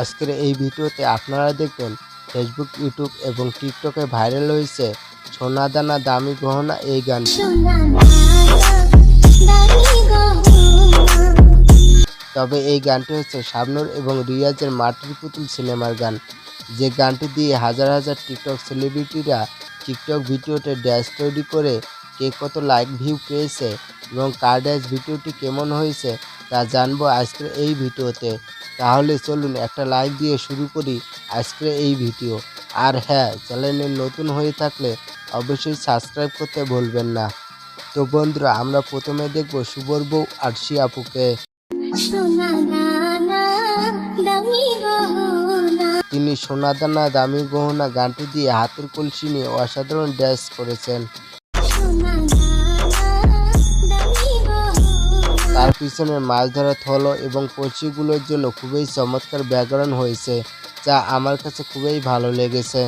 আজকের এই ভিডিওতে আপনারা দেখবেন ফেসবুক ইউটিউব এবং টিকটকে ভাইরাল হয়েছে সোনা দানা দামি গহনা এই গানটি। তবে এই গানটি হচ্ছে শাবনুর এবং রিয়াজের মাটির পুতুল সিনেমার গান। যে গানটি দিয়ে হাজার হাজার টিকটক সেলিব্রিটিরা টিকটক ভিডিওতে ড্যাশ তৈরি করে কে কত লাইক, ভিউ পেয়েছে এবং কার ড্যাশ ভিডিওটি কেমন হয়েছে তা জানব আজকের এই ভিডিওতে। তাহলে চলুন একটা লাইক দিয়ে শুরু করি আজকের এই ভিডিও। আর হ্যাঁ চ্যানেলে নতুন হয়ে থাকলে অবশ্যই সাবস্ক্রাইব করতে ভুলবেন না। তো বন্ধুরা, আমরা প্রথমে দেখব শুভর বউ আরশি আপুকে সোনা তিনি সোনাদানা, দামি গহনা, গানটি দিয়ে হাতের কলসি নিয়ে অসাধারণ ড্যান্স করেছেন। সোনা তার পিছনে মাছ ধরা থলো এবং কলসিগুলোর জন্য খুবই চমৎকার ব্যাকরণ হয়েছে, যা আমার কাছে খুবই ভালো লেগেছে।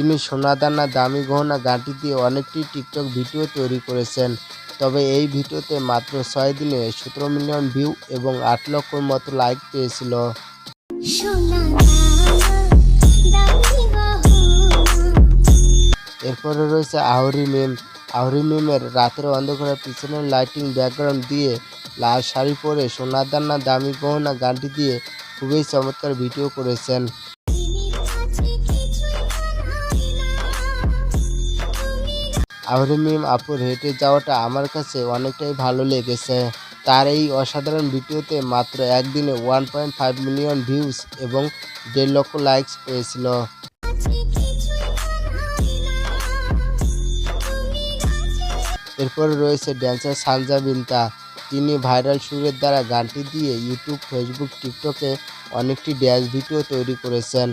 তিনি সোনাদানা দামি গহনা গানটি দিয়ে অনেকটি টিকটক ভিডিও তৈরি করেছেন। তবে এই ভিডিওতে মাত্র ছয় দিনে সতেরো মিলিয়ন ভিউ এবং আট লক্ষর মতো লাইক পেয়েছিল। এরপরে রয়েছে আহরি মিম। আহরি মিমের রাতের অন্ধকারে পিছনের লাইটিং ব্যাকগ্রাউন্ড দিয়ে লাল শাড়ি পরে সোনাদানা দামি গহনা গানটি দিয়ে খুবই চমৎকার ভিডিও করেছেন। আহরি মিম আপুর হেঁটে যাওয়াটা আমার কাছে অনেকটাই ভালো লেগেছে। তার এই অসাধারণ ভিডিওতে মাত্র একদিনে one point five million views এবং দেড় লক্ষ লাইকস পেয়েছিল। এরপরে রয়েছে ড্যান্সার সানজা বিনতা। তিনি ভাইরাল সুরের দ্বারা গানটি দিয়ে ইউটিউব ফেসবুক টিকটকে অনেকটি ড্যান্স ভিডিও তৈরি করেছেন।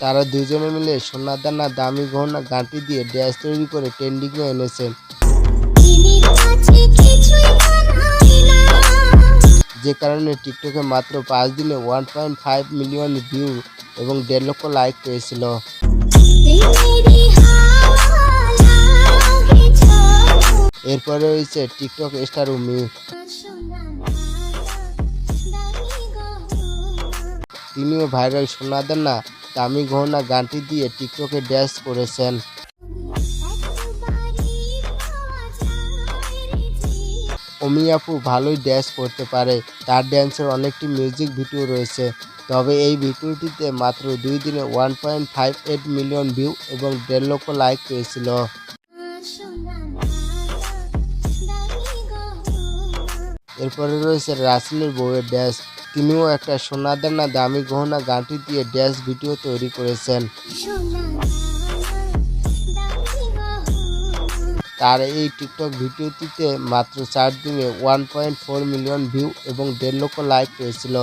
তারা দুজনে মিলে সোনাদানা দামি গহনা গানটি দিয়ে ড্যান্স তৈরি করে ট্রেন্ডিংয়ে এনেছেন যে কারণে টিকটকে মাত্র পাঁচ দিনে one point five million view এবং দেড় লক্ষ লাইক পেয়েছিল। এরপরে রয়েছে টিকটক স্টার উমি। তিনিও ভাইরাল সোনাদানা দামি গহনা গানটি দিয়ে টিকটকে ড্যান্স করেছেন। অমি আপু ভালোই ড্যান্স করতে পারে। তার ড্যান্সের অনেকটি মিউজিক ভিডিও রয়েছে। তবে এই ভিডিওটিতে মাত্র দুই দিনে one point five eight million view এবং দেড় লক্ষ লাইক পেয়েছিল। এরপরে রয়েছে রাসেলের বউয়ের ড্যান্স। তিনিও একটা সোনাদানা দামি গহনা গানটি দিয়ে ড্যান্স ভিডিও তৈরি করেছেন। সোনা তার এই টিকটক ভিডিওটিতে মাত্র চার দিনে one point four million view এবং দেড় লক্ষ লাইক পেয়েছিল।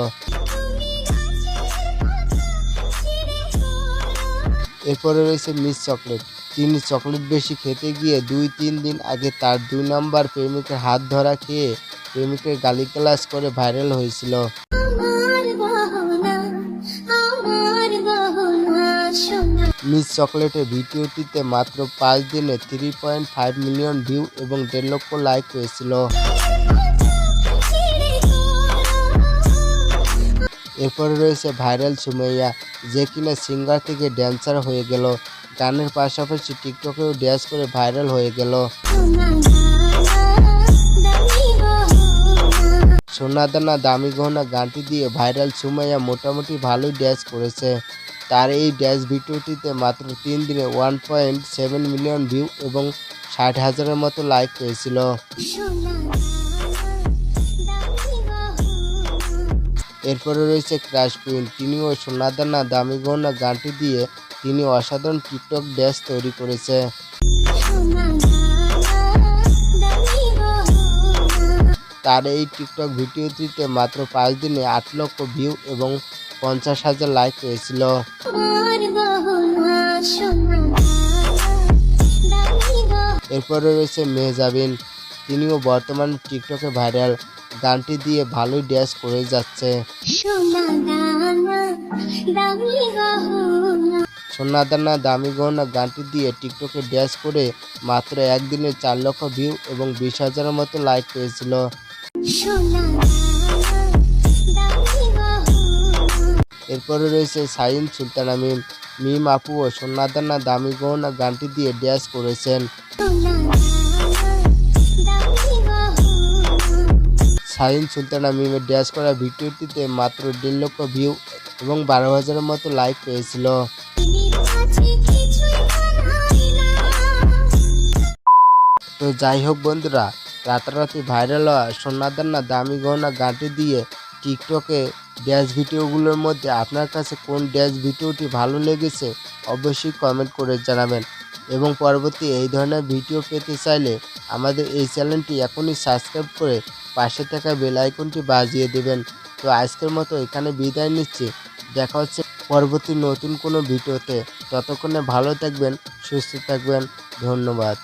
এরপরে রয়েছে মিস চকলেট। তিনি চকলেট বেশি খেতে গিয়ে দুই তিন দিন আগে তার দুই নম্বর প্রেমিকের হাত ধরা খেয়ে প্রেমিকের গালিগালাজ করে ভাইরাল হয়েছিল। মিস চকলেটের ভিডিওটিতে মাত্র পাঁচ দিনে three point five million view এবং দেড় লক্ষ লাইক পেয়েছিল এরপরে রয়েছে ভাইরাল সুমাইয়া, যে কিনা সিঙ্গার থেকে ড্যান্সার হয়ে গেল। গানের পাশাপাশি টিকটকেও ড্যান্স করে ভাইরাল হয়ে গেল। সোনাদানা দামি গহনা গানটি দিয়ে ভাইরাল সুমাইয়া মোটামুটি ভালোই ড্যান্স করেছে। তার এই ড্যাশ ভিডিওটিতে মাত্র তিন দিনে one point seven million view এবং ষাট হাজারের মতো লাইক পেয়েছিল। এরপরে রয়েছে ক্রাশ কুইন তিনিও সোনাদানা দামি গহনা গানটি দিয়ে তিনি অসাধারণ টিকটক ড্যান্স তৈরি করেছে। তার এই টিকটক ভিডিওটিতে মাত্র পাঁচ দিনে আট লক্ষ ভিউ এবং পঞ্চাশ হাজার লাইক পেয়েছিল এরপরে রয়েছে মেহজাবিন। তিনিও বর্তমান টিকটকে ভাইরাল গানটি দিয়ে ভালোই ড্যান্স করে যাচ্ছে। সোনাদানা, দামি গহনা গানটি দিয়ে টিকটকে ড্যান্স করে মাত্র একদিনে চার লক্ষ ভিউ এবং বিশ হাজারের মতো লাইক পেয়েছিল। এরপরে রয়েছে সাইন সুলতানা মিম মিম আপু ও সোনাদানা দামি গহনা গানটি দিয়ে ড্যান্স করেছেন। সাইন সুলতানা মিমের ড্যান্স করা ভিডিওটিতে মাত্র দেড় লক্ষ ভিউ এবং বারো হাজারের মতো লাইক পেয়েছিল। তো যাই হোক বন্ধুরা, রাতারাতি ভাইরাল হওয়া সোনাদানা দামি গহনা গানটি দিয়ে টিকটকে ড্যান্স ভিডিওগুলোর মধ্যে আপনার কাছে কোন ড্যান্স ভিডিওটি ভালো লেগেছে অবশ্যই কমেন্ট করে জানাবেন। এবং পরবর্তী এই ধরনের ভিডিও পেতে চাইলে আমাদের এই চ্যানেলটি এখনই সাবস্ক্রাইব করে পাশে থাকা বেল আইকনটি বাজিয়ে দেবেন। তো আজকের মতো এখানে বিদায় নিচ্ছি। দেখা হচ্ছে পরবর্তী নতুন কোনো ভিডিওতে। ততক্ষণে ভালো থাকবেন, সুস্থ থাকবেন। ধন্যবাদ।